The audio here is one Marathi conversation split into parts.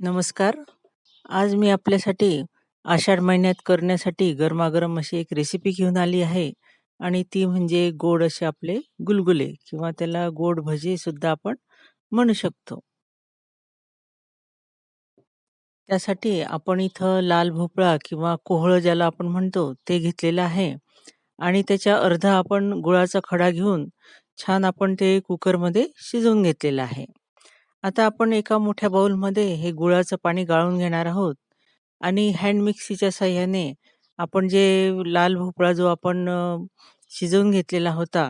नमस्कार. आज मी आपल्यासाठी आषाढ महिन्यात करण्यासाठी गरमागरम अशी एक रेसिपी घेऊन आली आहे आणि ती म्हणजे गोड असे आपले गुलगुले किंवा त्याला गोड भजे सुद्धा आपण म्हणू शकतो. त्यासाठी आपण इथं लाल भोपळा किंवा कोहळं ज्याला आपण म्हणतो ते घेतलेलं आहे आणि त्याच्या अर्धा आपण गुळाचा खडा घेऊन छान आपण ते कुकरमध्ये शिजवून घेतलेलं आहे. आता आपण एका मोठ्या बाऊलमध्ये हे गुळाचं पाणी गाळून घेणार आहोत आणि हँड मिक्सीच्या साह्याने आपण जे लाल भोपळा जो आपण अ, शिजवून घेतलेला होता,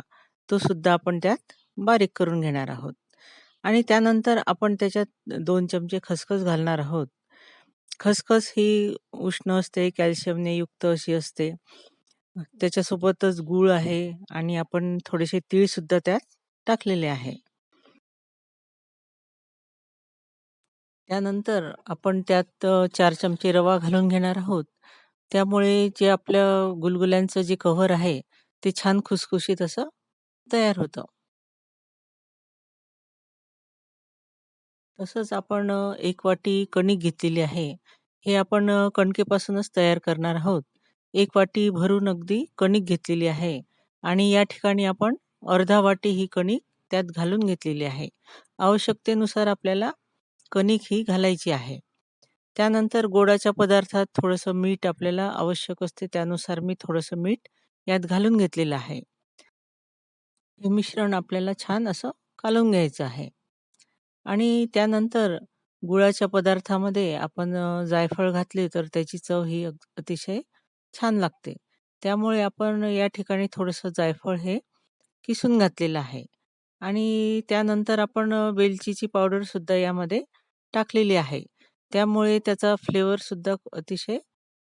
तो सुद्धा आपण त्यात बारीक करून घेणार आहोत आणि त्यानंतर आपण त्याच्यात दोन चमचे खसखस घालणार आहोत. खसखस ही उष्ण असते, कॅल्शियमने युक्त अशी असते. त्याच्यासोबतच गूळ आहे आणि आपण थोडेसे तीळ सुद्धा त्यात टाकलेले आहे. त्यानंतर आपण त्यात अ, 4 चमचे रवा घालून घेणार आहोत. त्यामुळे जे आपल्या गुलगुल्यांचं जे कव्हर आहे, ते छान खुसखुशीत असं तयार होतं. तसंच आपण अ, 1 वाटी कणिक घेतलेली आहे. हे आपण अ, कणकेपासूनच तयार करणार आहोत. 1 वाटी भरून अगदी कणिक घेतलेली आहे आणि या ठिकाणी आपण अर्धा वाटी ही कणिक त्यात घालून घेतलेली आहे. आवश्यकतेनुसार आपल्याला कणिक ही घालायची आहे. त्यानंतर गोडाच्या पदार्थात थोडंसं मीठ आपल्याला आवश्यक असते, त्यानुसार मी थोडंसं मीठ यात घालून घेतलेलं आहे. हे मिश्रण आपल्याला छान असं कालवून घ्यायचं आहे. आणि त्यानंतर गुळाच्या पदार्थामध्ये आपण जायफळ घातले तर त्याची चव ही अग अतिशय छान लागते. त्यामुळे आपण या ठिकाणी थोडंसं जायफळ हे किसून घातलेलं आहे आणि त्यानंतर आपण अ, वेलचीची पावडर सुद्धा यामध्ये टाकलेली आहे. त्यामुळे त्याचा फ्लेवर सुद्धा अतिशय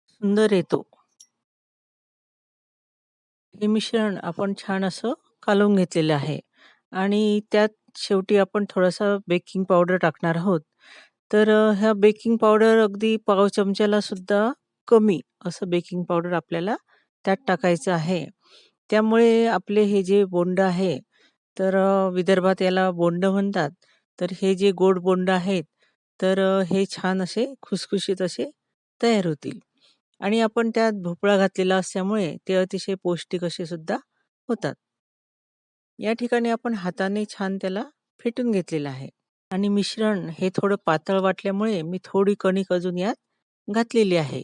सुंदर येतो. हे मिश्रण आपण छान असं कालवून घेतलेलं आहे आणि त्यात शेवटी आपण थोडासा बेकिंग पावडर टाकणार आहोत. तर अ, ह्या बेकिंग पावडर अगदी पाव चमच्याला सुद्धा कमी असं बेकिंग पावडर आपल्याला त्यात टाकायचं आहे. त्यामुळे आपले हे जे बोंडं आहे, तर विदर्भात याला बोंडं म्हणतात. तर हे जे गोड बोंड आहेत, तर हे छान असे खुसखुशीत असे तयार होतील आणि आपण त्यात भोपळा घातलेला असल्यामुळे ते अतिशय पौष्टिक असे सुद्धा होतात. या ठिकाणी आपण हाताने छान त्याला फेटून घेतलेलं आहे आणि मिश्रण हे थोडं पातळ वाटल्यामुळे मी थोडी कणिक अजून यात घातलेली आहे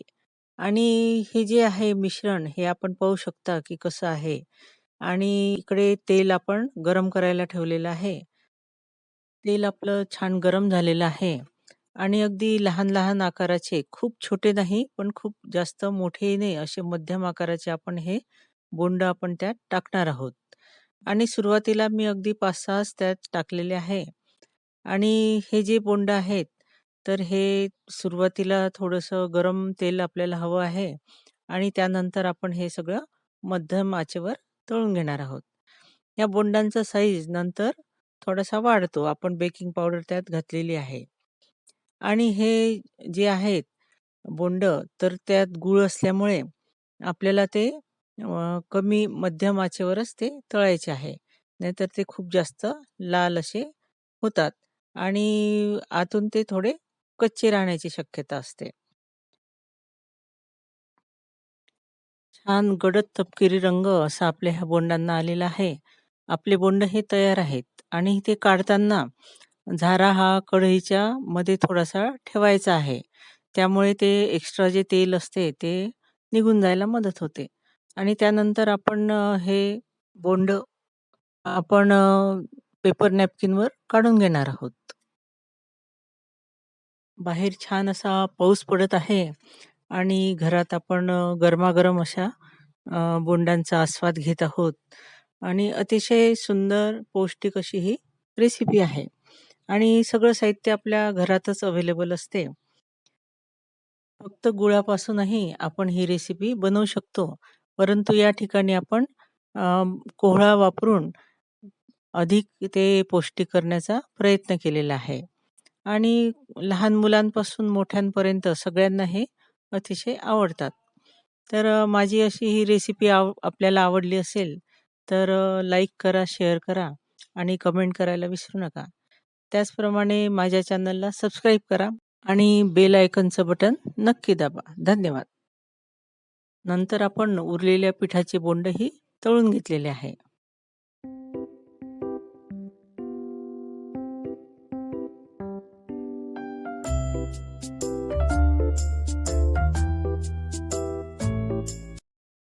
आणि हे जे आहे मिश्रण हे आपण पाहू शकता की कसं आहे आणि इकडे तेल आपण गरम करायला ठेवलेलं आहे. तेल आपलं छान गरम झालेलं आहे. आणि अगदी लहान-लहान आकाराचे, खूप छोटे नाही, पण खूप जास्त मोठे नाही, असे मध्यम आकाराचे आपण हे बोंड आपण त्यात टाकणार आहोत. आणि सुरुवातीला मी अगदी 5-6च त्यात टाकलेले आहे. आणि हे जे बोंड आहेत, तर हे सुरुवातीला थोडंसं गरम तेल आपल्याला हवं आहे. आणि त्यानंतर आपण हे सगळं मध्यम आचेवर तळून घेणार आहोत. या बोंडांचा साईज नंतर थोडासा वाढतो. आपण बेकिंग पावडर त्यात घातलेली आहे आणि हे जे आहेत बोंडं, तर त्यात गूळ असल्यामुळे आपल्याला ते अ, कमी मध्यम आचेवरच ते तळायचे आहे. नाहीतर ते खूप जास्त लाल असे होतात आणि आतून ते थोडे कच्चे राहण्याची शक्यता असते. छान गडद तपकिरी रंग असा आपल्या ह्या बोंडांना आलेला आहे. आपले बोंड हे तयार आहेत आणि ते काढताना झारा हा कढईच्या मध्ये थोडासा ठेवायचा आहे. त्यामुळे ते एक्स्ट्रा जे तेल असते ते निघून जायला मदत होते आणि त्यानंतर आपण अ, हे बोंड आपण अ, पेपर नॅपकिनवर काढून घेणार आहोत. बाहेर छान असा पाऊस पडत आहे आणि घरात आपण अ, गरमागरम अशा अ, बोंडांचा आस्वाद घेत आहोत आणि अतिशय सुंदर पौष्टिक अशी ही रेसिपी आहे आणि सगळं साहित्य आपल्या घरातच अवेलेबल असते. फक्त गुळापासूनही आपण ही रेसिपी बनवू शकतो. परंतु या ठिकाणी आपण अ, कोहळा वापरून अधिक ते पौष्टिक करण्याचा प्रयत्न केलेला आहे आणि लहान मुलांपासून मोठ्यांपर्यंत सगळ्यांना हे अतिशय आवडतात. तर माझी अशी ही रेसिपी आव आपल्याला आवडली असेल, तर लाईक करा, शेअर करा आणि कमेंट करायला विसरू नका. त्याचप्रमाणे माझ्या चॅनलला सबस्क्राईब करा आणि बेल आयकनचं बटन नक्की दाबा. धन्यवाद. नंतर आपण उरलेल्या पिठाचे बोंडही तळून घेतलेले आहे.